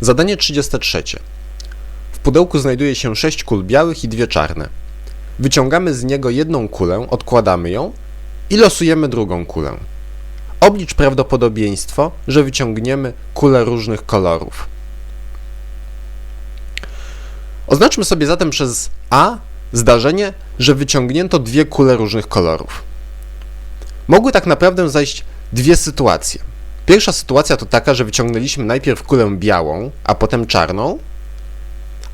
Zadanie 33. W pudełku znajduje się 6 kul białych i dwie czarne. Wyciągamy z niego jedną kulę, odkładamy ją i losujemy drugą kulę. Oblicz prawdopodobieństwo, że wyciągniemy kule różnych kolorów. Oznaczmy sobie zatem przez A zdarzenie, że wyciągnięto dwie kule różnych kolorów. Mogły tak naprawdę zajść dwie sytuacje. Pierwsza sytuacja to taka, że wyciągnęliśmy najpierw kulę białą, a potem czarną.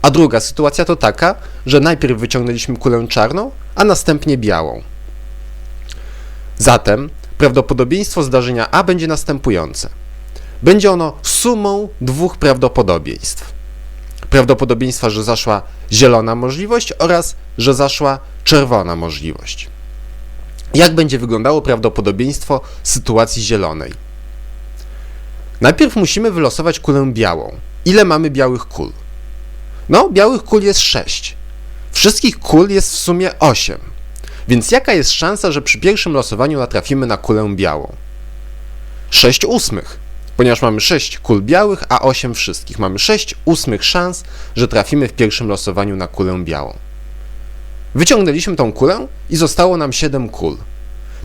A druga sytuacja to taka, że najpierw wyciągnęliśmy kulę czarną, a następnie białą. Zatem prawdopodobieństwo zdarzenia A będzie następujące. Będzie ono sumą dwóch prawdopodobieństw. Prawdopodobieństwa, że zaszła zielona możliwość oraz że zaszła czerwona możliwość. Jak będzie wyglądało prawdopodobieństwo sytuacji zielonej? Najpierw musimy wylosować kulę białą. Ile mamy białych kul? No, białych kul jest 6. Wszystkich kul jest w sumie 8. Więc jaka jest szansa, że przy pierwszym losowaniu natrafimy na kulę białą? 6 ósmych. Ponieważ mamy 6 kul białych, a 8 wszystkich. Mamy 6 ósmych szans, że trafimy w pierwszym losowaniu na kulę białą. Wyciągnęliśmy tą kulę i zostało nam 7 kul.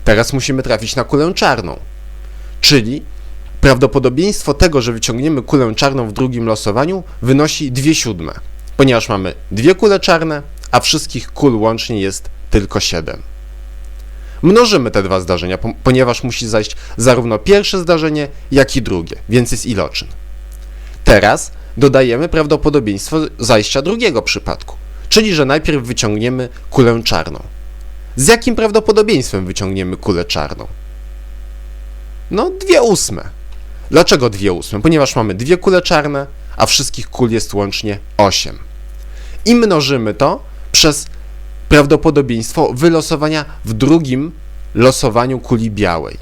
Teraz musimy trafić na kulę czarną. Czyli prawdopodobieństwo tego, że wyciągniemy kulę czarną w drugim losowaniu wynosi 2 siódme, ponieważ mamy dwie kule czarne, a wszystkich kul łącznie jest tylko 7. Mnożymy te dwa zdarzenia, po- ponieważ musi zajść zarówno pierwsze zdarzenie, jak i drugie, więc jest iloczyn. Teraz dodajemy prawdopodobieństwo zajścia drugiego przypadku, czyli że najpierw wyciągniemy kulę czarną. Z jakim prawdopodobieństwem wyciągniemy kulę czarną? No, dwie ósme. Dlaczego dwie ósme? Ponieważ mamy dwie kule czarne, a wszystkich kul jest łącznie 8. I mnożymy to przez prawdopodobieństwo wylosowania w drugim losowaniu kuli białej.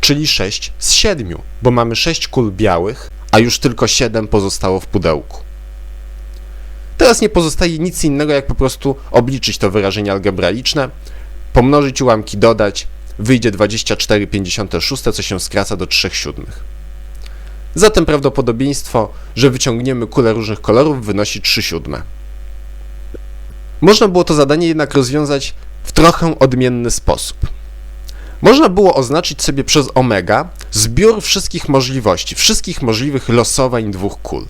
Czyli 6 z 7, bo mamy 6 kul białych, a już tylko 7 pozostało w pudełku. Teraz nie pozostaje nic innego, jak po prostu obliczyć to wyrażenie algebraiczne, pomnożyć ułamki, dodać, wyjdzie 24,56, co się skraca do 3 siódmych. Zatem prawdopodobieństwo, że wyciągniemy kulę różnych kolorów wynosi 3 siódme. Można było to zadanie jednak rozwiązać w trochę odmienny sposób. Można było oznaczyć sobie przez omega zbiór wszystkich możliwości, wszystkich możliwych losowań dwóch kul.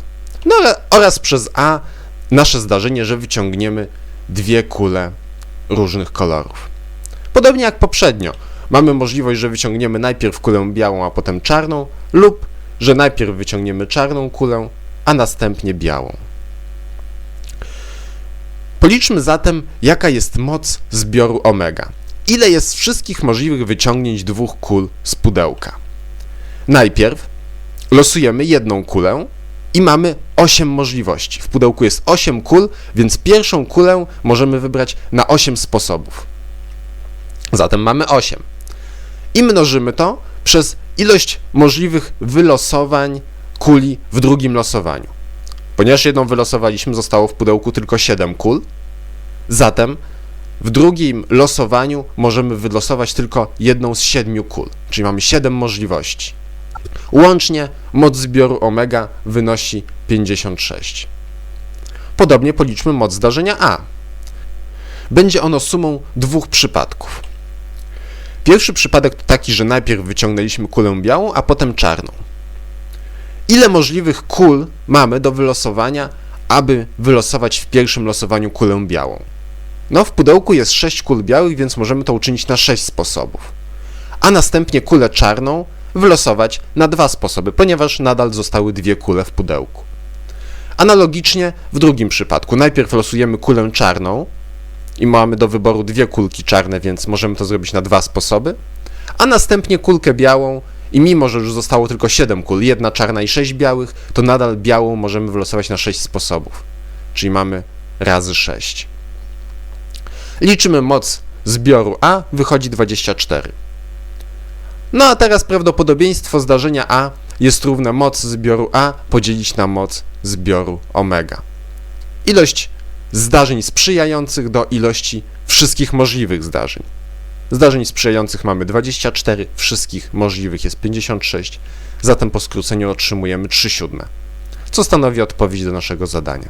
No oraz przez a nasze zdarzenie, że wyciągniemy dwie kule różnych kolorów. Podobnie jak poprzednio, mamy możliwość, że wyciągniemy najpierw kulę białą, a potem czarną, lub że najpierw wyciągniemy czarną kulę, a następnie białą. Policzmy zatem, jaka jest moc zbioru omega. Ile jest wszystkich możliwych wyciągnięć dwóch kul z pudełka. Najpierw losujemy jedną kulę i mamy 8 możliwości. W pudełku jest 8 kul, więc pierwszą kulę możemy wybrać na 8 sposobów. Zatem mamy 8. I mnożymy to przez ilość możliwych wylosowań kuli w drugim losowaniu. Ponieważ jedną wylosowaliśmy, zostało w pudełku tylko 7 kul. Zatem w drugim losowaniu możemy wylosować tylko jedną z 7 kul, czyli mamy 7 możliwości. Łącznie moc zbioru omega wynosi 56. Podobnie policzmy moc zdarzenia A. Będzie ono sumą dwóch przypadków. Pierwszy przypadek to taki, że najpierw wyciągnęliśmy kulę białą, a potem czarną. Ile możliwych kul mamy do wylosowania, aby wylosować w pierwszym losowaniu kulę białą? No, w pudełku jest 6 kul białych, więc możemy to uczynić na 6 sposobów. A następnie kulę czarną wylosować na dwa sposoby, ponieważ nadal zostały dwie kule w pudełku. Analogicznie w drugim przypadku, najpierw losujemy kulę czarną i mamy do wyboru dwie kulki czarne, więc możemy to zrobić na dwa sposoby, a następnie kulkę białą i mimo, że już zostało tylko 7 kul, jedna czarna i 6 białych, to nadal białą możemy wylosować na 6 sposobów, czyli mamy razy 6. Liczymy moc zbioru A, wychodzi 24. No a teraz prawdopodobieństwo zdarzenia A jest równe moc zbioru A podzielić na moc zbioru omega. Ilość zdarzeń sprzyjających do ilości wszystkich możliwych zdarzeń. Zdarzeń sprzyjających mamy 24, wszystkich możliwych jest 56, zatem po skróceniu otrzymujemy 3 siódme. co stanowi odpowiedź do naszego zadania.